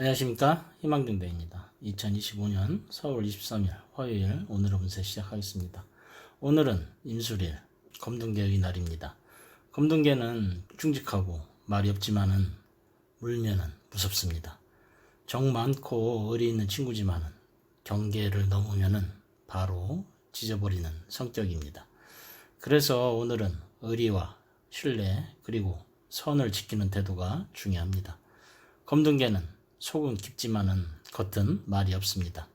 안녕하십니까 희망등대입니다. 2025년 4월 23일 화요일 오늘의 운세 시작하겠습니다. 오늘은 인술일 검둥개의 날입니다. 검둥개는 충직하고 말이 없지만은 물면은 무섭습니다. 정 많고 의리 있는 친구지만은 경계를 넘으면은 바로 찢어버리는 성격입니다. 그래서 오늘은 의리와 신뢰 그리고 선을 지키는 태도가 중요합니다. 검둥개는 속은 깊지만은 겉은 말이 없습니다.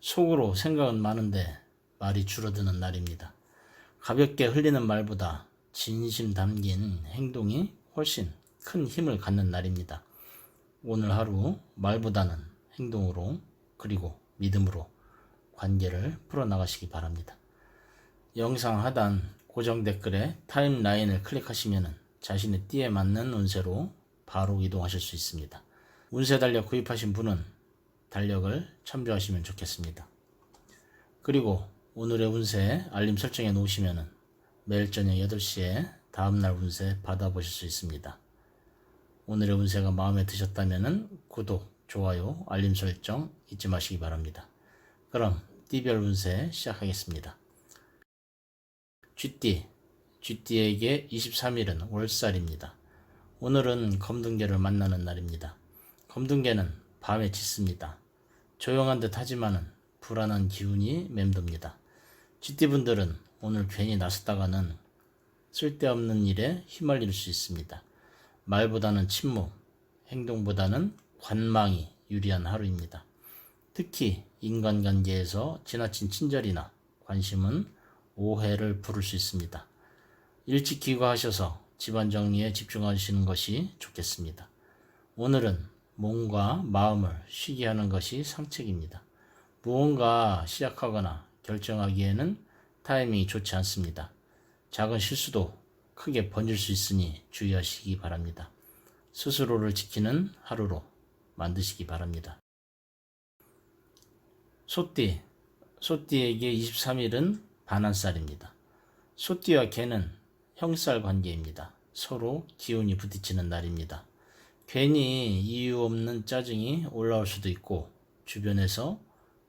속으로 생각은 많은데 말이 줄어드는 날입니다. 가볍게 흘리는 말보다 진심 담긴 행동이 훨씬 큰 힘을 갖는 날입니다. 오늘 하루 말보다는 행동으로 그리고 믿음으로 관계를 풀어나가시기 바랍니다. 영상 하단 고정 댓글에 타임라인을 클릭하시면 자신의 띠에 맞는 운세로 바로 이동하실 수 있습니다. 운세 달력 구입하신 분은 달력을 참조하시면 좋겠습니다. 그리고 오늘의 운세 알림 설정해 놓으시면 매일 저녁 8시에 다음날 운세 받아보실 수 있습니다. 오늘의 운세가 마음에 드셨다면 구독, 좋아요, 알림 설정 잊지 마시기 바랍니다. 그럼 띠별 운세 시작하겠습니다. 쥐띠, 쥐띠에게 23일은 월살입니다. 오늘은 검둥개를 만나는 날입니다. 검둥개는 밤에 짖습니다. 조용한 듯 하지만은 불안한 기운이 맴돕니다. 쥐띠분들은 오늘 괜히 나섰다가는 쓸데없는 일에 휘말릴 수 있습니다. 말보다는 침묵, 행동보다는 관망이 유리한 하루입니다. 특히 인간관계에서 지나친 친절이나 관심은 오해를 부를 수 있습니다. 일찍 귀가하셔서 집안 정리에 집중하시는 것이 좋겠습니다. 오늘은 몸과 마음을 쉬게 하는 것이 상책입니다. 무언가 시작하거나 결정하기에는 타이밍이 좋지 않습니다. 작은 실수도 크게 번질 수 있으니 주의하시기 바랍니다. 스스로를 지키는 하루로 만드시기 바랍니다. 소띠, 소띠에게 23일은 반한살입니다. 소띠와 개는 형살 관계입니다. 서로 기운이 부딪히는 날입니다. 괜히 이유 없는 짜증이 올라올 수도 있고 주변에서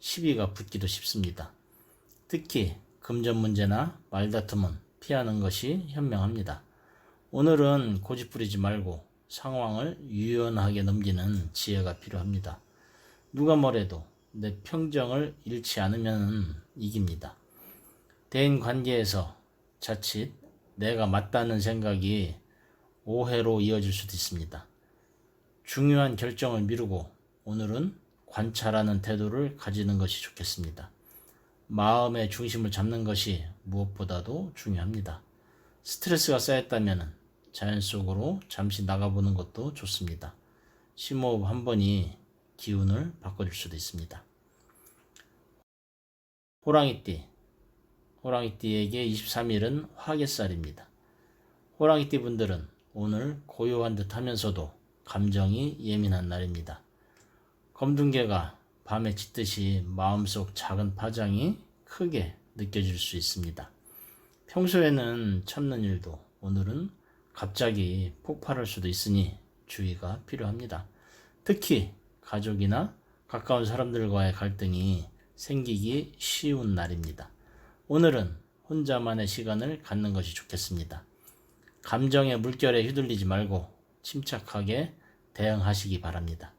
시비가 붙기도 쉽습니다. 특히 금전 문제나 말다툼은 피하는 것이 현명합니다. 오늘은 고집 부리지 말고 상황을 유연하게 넘기는 지혜가 필요합니다. 누가 뭐래도 내 평정을 잃지 않으면 이깁니다. 대인 관계에서 자칫 내가 맞다는 생각이 오해로 이어질 수도 있습니다. 중요한 결정을 미루고 오늘은 관찰하는 태도를 가지는 것이 좋겠습니다. 마음의 중심을 잡는 것이 무엇보다도 중요합니다. 스트레스가 쌓였다면 자연 속으로 잠시 나가보는 것도 좋습니다. 심호흡 한 번이 기운을 바꿔줄 수도 있습니다. 호랑이띠. 호랑이띠에게 23일은 화개살입니다. 호랑이띠 분들은 오늘 고요한 듯 하면서도 감정이 예민한 날입니다. 검둥개가 밤에 짖듯이 마음속 작은 파장이 크게 느껴질 수 있습니다. 평소에는 참는 일도 오늘은 갑자기 폭발할 수도 있으니 주의가 필요합니다. 특히 가족이나 가까운 사람들과의 갈등이 생기기 쉬운 날입니다. 오늘은 혼자만의 시간을 갖는 것이 좋겠습니다. 감정의 물결에 휘둘리지 말고 침착하게 대응하시기 바랍니다.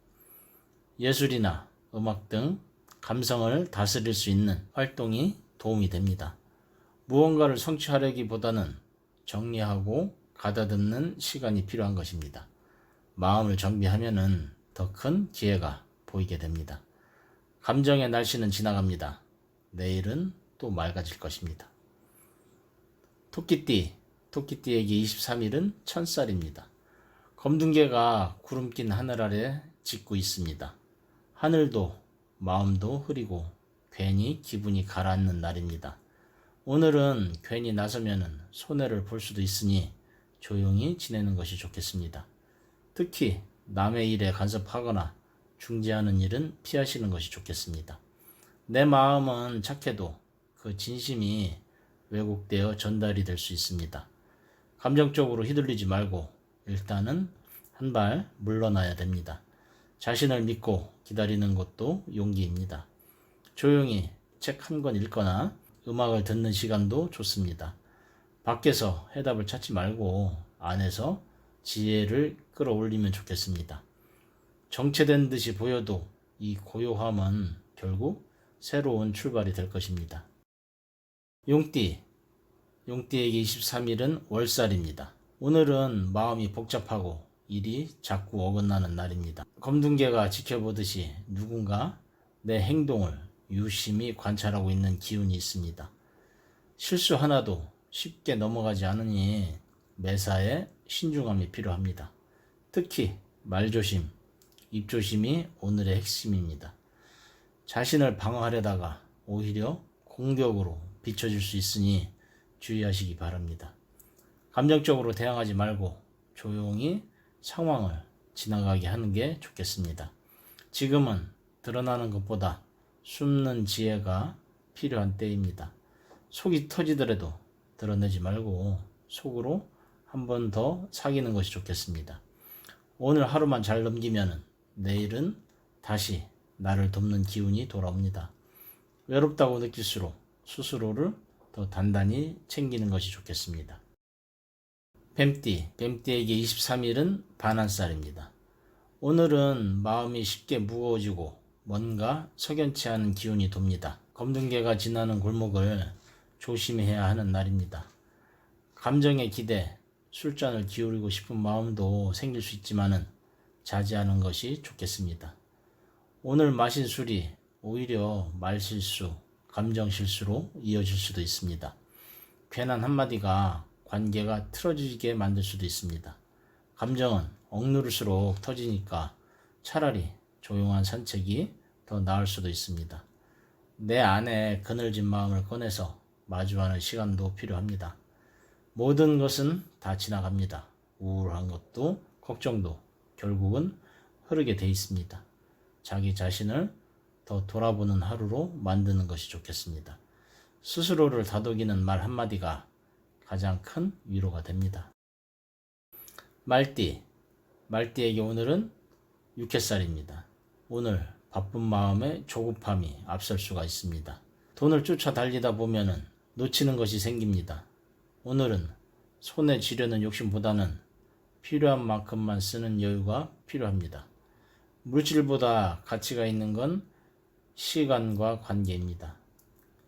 예술이나 음악 등 감성을 다스릴 수 있는 활동이 도움이 됩니다. 무언가를 성취하려기보다는 정리하고 가다듬는 시간이 필요한 것입니다. 마음을 정비하면은 더 큰 기회가 보이게 됩니다. 감정의 날씨는 지나갑니다. 내일은 또 맑아질 것입니다. 토끼띠, 토끼띠에게 23일은 천살입니다. 검둥개가 구름 낀 하늘 아래 짖고 있습니다. 하늘도 마음도 흐리고 괜히 기분이 가라앉는 날입니다. 오늘은 괜히 나서면 손해를 볼 수도 있으니 조용히 지내는 것이 좋겠습니다. 특히 남의 일에 간섭하거나 중지하는 일은 피하시는 것이 좋겠습니다. 내 마음은 착해도 그 진심이 왜곡되어 전달이 될 수 있습니다. 감정적으로 휘둘리지 말고 일단은 한 발 물러나야 됩니다. 자신을 믿고 기다리는 것도 용기입니다. 조용히 책 한 권 읽거나 음악을 듣는 시간도 좋습니다. 밖에서 해답을 찾지 말고 안에서 지혜를 끌어올리면 좋겠습니다. 정체된 듯이 보여도 이 고요함은 결국 새로운 출발이 될 것입니다. 용띠, 용띠에게 23일은 월살입니다. 오늘은 마음이 복잡하고 일이 자꾸 어긋나는 날입니다. 검둥개가 지켜보듯이 누군가 내 행동을 유심히 관찰하고 있는 기운이 있습니다. 실수 하나도 쉽게 넘어가지 않으니 매사에 신중함이 필요합니다. 특히 말조심, 입조심이 오늘의 핵심입니다. 자신을 방어하려다가 오히려 공격으로 비춰질 수 있으니 주의하시기 바랍니다. 감정적으로 대항하지 말고 조용히 상황을 지나가게 하는 게 좋겠습니다. 지금은 드러나는 것보다 숨는 지혜가 필요한 때입니다. 속이 터지더라도 드러내지 말고 속으로 한 번 더 사귀는 것이 좋겠습니다. 오늘 하루만 잘 넘기면 내일은 다시 나를 돕는 기운이 돌아옵니다. 외롭다고 느낄수록 스스로를 더 단단히 챙기는 것이 좋겠습니다. 뱀띠, 뱀띠에게 23일은 반환살입니다. 오늘은 마음이 쉽게 무거워지고 뭔가 석연치 않은 기운이 돕니다. 검둥개가 지나는 골목을 조심해야 하는 날입니다. 감정의 기대, 술잔을 기울이고 싶은 마음도 생길 수 있지만은 자제하는 것이 좋겠습니다. 오늘 마신 술이 오히려 말실수, 감정실수로 이어질 수도 있습니다. 괜한 한마디가 관계가 틀어지게 만들 수도 있습니다. 감정은 억누를수록 터지니까 차라리 조용한 산책이 더 나을 수도 있습니다. 내 안에 그늘진 마음을 꺼내서 마주하는 시간도 필요합니다. 모든 것은 다 지나갑니다. 우울한 것도 걱정도 결국은 흐르게 돼 있습니다. 자기 자신을 더 돌아보는 하루로 만드는 것이 좋겠습니다. 스스로를 다독이는 말 한마디가 가장 큰 위로가 됩니다. 말띠, 말띠에게 오늘은 육회살입니다. 오늘 바쁜 마음에 조급함이 앞설 수가 있습니다. 돈을 쫓아 달리다 보면은 놓치는 것이 생깁니다. 오늘은 손에 쥐려는 욕심보다는 필요한 만큼만 쓰는 여유가 필요합니다. 물질보다 가치가 있는 건 시간과 관계입니다.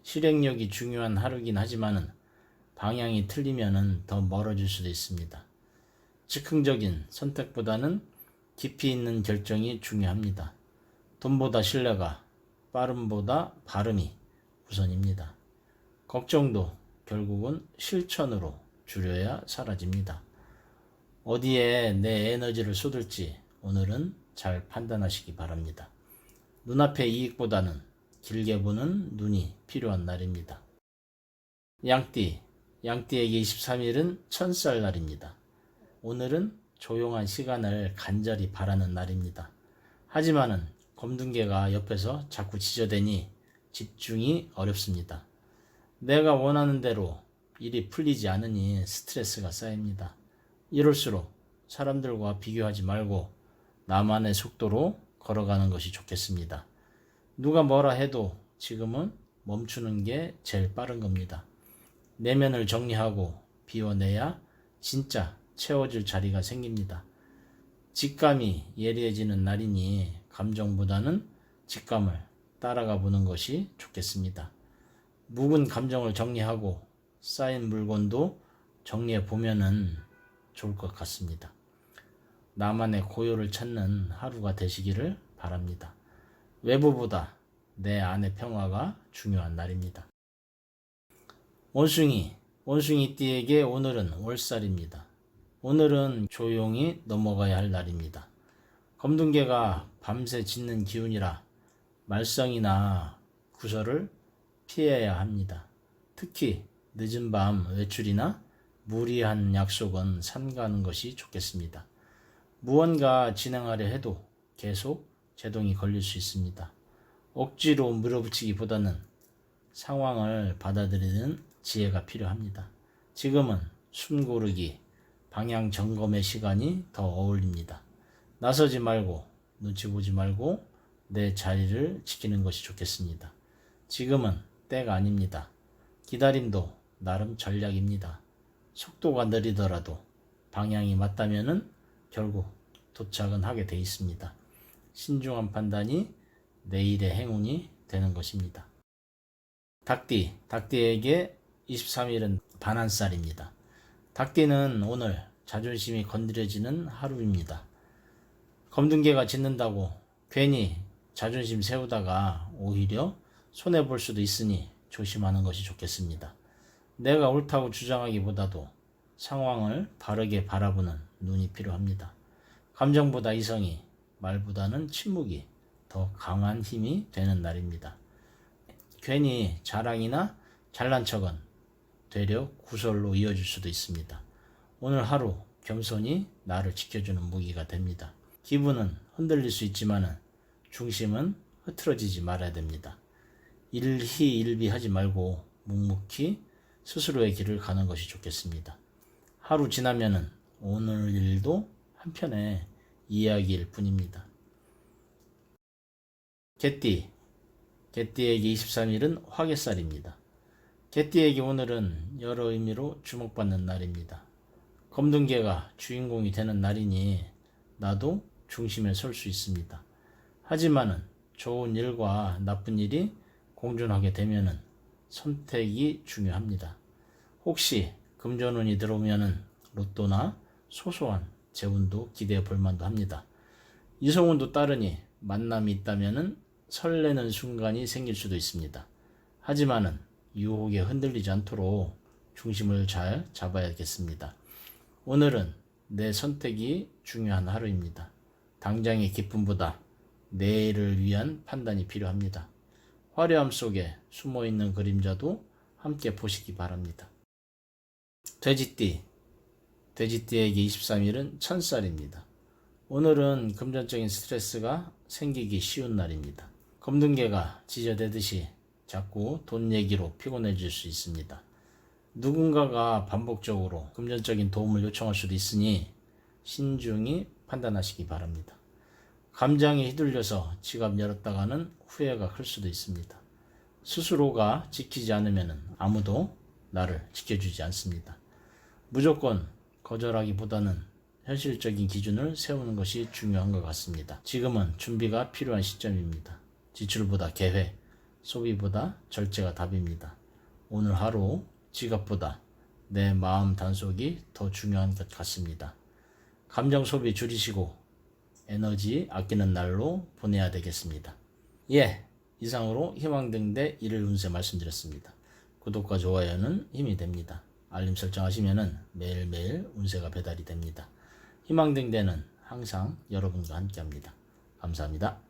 실행력이 중요한 하루긴 하지만은 방향이 틀리면은 더 멀어질 수도 있습니다. 즉흥적인 선택보다는 깊이 있는 결정이 중요합니다. 돈보다 신뢰가, 빠름보다 발음이 우선입니다. 걱정도 결국은 실천으로 줄여야 사라집니다. 어디에 내 에너지를 쏟을지 오늘은 잘 판단하시기 바랍니다. 눈앞의 이익보다는 길게 보는 눈이 필요한 날입니다. 양띠, 양띠에게 23일은 천살 날입니다. 오늘은 조용한 시간을 간절히 바라는 날입니다. 하지만은 검둥개가 옆에서 자꾸 지저대니 집중이 어렵습니다. 내가 원하는 대로 일이 풀리지 않으니 스트레스가 쌓입니다. 이럴수록 사람들과 비교하지 말고 나만의 속도로 걸어가는 것이 좋겠습니다. 누가 뭐라 해도 지금은 멈추는 게 제일 빠른 겁니다. 내면을 정리하고 비워내야 진짜 채워질 자리가 생깁니다. 직감이 예리해지는 날이니 감정보다는 직감을 따라가 보는 것이 좋겠습니다. 묵은 감정을 정리하고 쌓인 물건도 정리해 보면은 좋을 것 같습니다. 나만의 고요를 찾는 하루가 되시기를 바랍니다. 외부보다 내 안의 평화가 중요한 날입니다. 원숭이, 원숭이띠에게 오늘은 월살입니다. 오늘은 조용히 넘어가야 할 날입니다. 검둥개가 밤새 짖는 기운이라 말썽이나 구설을 피해야 합니다. 특히 늦은 밤 외출이나 무리한 약속은 삼가는 것이 좋겠습니다. 무언가 진행하려 해도 계속 제동이 걸릴 수 있습니다. 억지로 물어붙이기보다는 상황을 받아들이는 지혜가 필요합니다. 지금은 숨 고르기, 방향 점검의 시간이 더 어울립니다. 나서지 말고 눈치 보지 말고 내 자리를 지키는 것이 좋겠습니다. 지금은 때가 아닙니다. 기다림도 나름 전략입니다. 속도가 느리더라도 방향이 맞다면은 결국 도착은 하게 돼 있습니다. 신중한 판단이 내일의 행운이 되는 것입니다. 닭띠, 닭띠에게 23일은 반한살입니다. 닭띠는 오늘 자존심이 건드려지는 하루입니다. 검둥개가 짖는다고 괜히 자존심 세우다가 오히려 손해볼 수도 있으니 조심하는 것이 좋겠습니다. 내가 옳다고 주장하기보다도 상황을 바르게 바라보는 눈이 필요합니다. 감정보다 이성이, 말보다는 침묵이 더 강한 힘이 되는 날입니다. 괜히 자랑이나 잘난 척은 되려 구설로 이어질 수도 있습니다. 오늘 하루 겸손히 나를 지켜주는 무기가 됩니다. 기분은 흔들릴 수 있지만은 중심은 흐트러지지 말아야 됩니다. 일희일비 하지 말고 묵묵히 스스로의 길을 가는 것이 좋겠습니다. 하루 지나면은 오늘 일도 한편의 이야기일 뿐입니다. 개띠, 개띠에게 23일은 화개살입니다. 개띠에게 오늘은 여러 의미로 주목받는 날입니다. 검둥개가 주인공이 되는 날이니 나도 중심에 설 수 있습니다. 하지만은 좋은 일과 나쁜 일이 공존하게 되면은 선택이 중요합니다. 혹시 금전운이 들어오면은 로또나 소소한 재운도 기대해 볼 만도 합니다. 이성운도 따르니 만남이 있다면은 설레는 순간이 생길 수도 있습니다. 하지만은 유혹에 흔들리지 않도록 중심을 잘 잡아야겠습니다. 오늘은 내 선택이 중요한 하루입니다. 당장의 기쁨보다 내일을 위한 판단이 필요합니다. 화려함 속에 숨어 있는 그림자도 함께 보시기 바랍니다. 돼지띠. 돼지띠에게 23일은 천살입니다. 오늘은 금전적인 스트레스가 생기기 쉬운 날입니다. 검둥개가 지저대듯이 자꾸 돈 얘기로 피곤해질 수 있습니다. 누군가가 반복적으로 금전적인 도움을 요청할 수도 있으니 신중히 판단하시기 바랍니다. 감정에 휘둘려서 지갑 열었다가는 후회가 클 수도 있습니다. 스스로가 지키지 않으면 아무도 나를 지켜주지 않습니다. 무조건 거절하기보다는 현실적인 기준을 세우는 것이 중요한 것 같습니다. 지금은 준비가 필요한 시점입니다. 지출보다 계획, 소비보다 절제가 답입니다. 오늘 하루 지갑보다 내 마음 단속이 더 중요한 것 같습니다. 감정 소비 줄이시고 에너지 아끼는 날로 보내야 되겠습니다. 예, 이상으로 희망등대 일일 운세 말씀드렸습니다. 구독과 좋아요는 힘이 됩니다. 알림 설정하시면 매일매일 운세가 배달이 됩니다. 희망등대는 항상 여러분과 함께합니다. 감사합니다.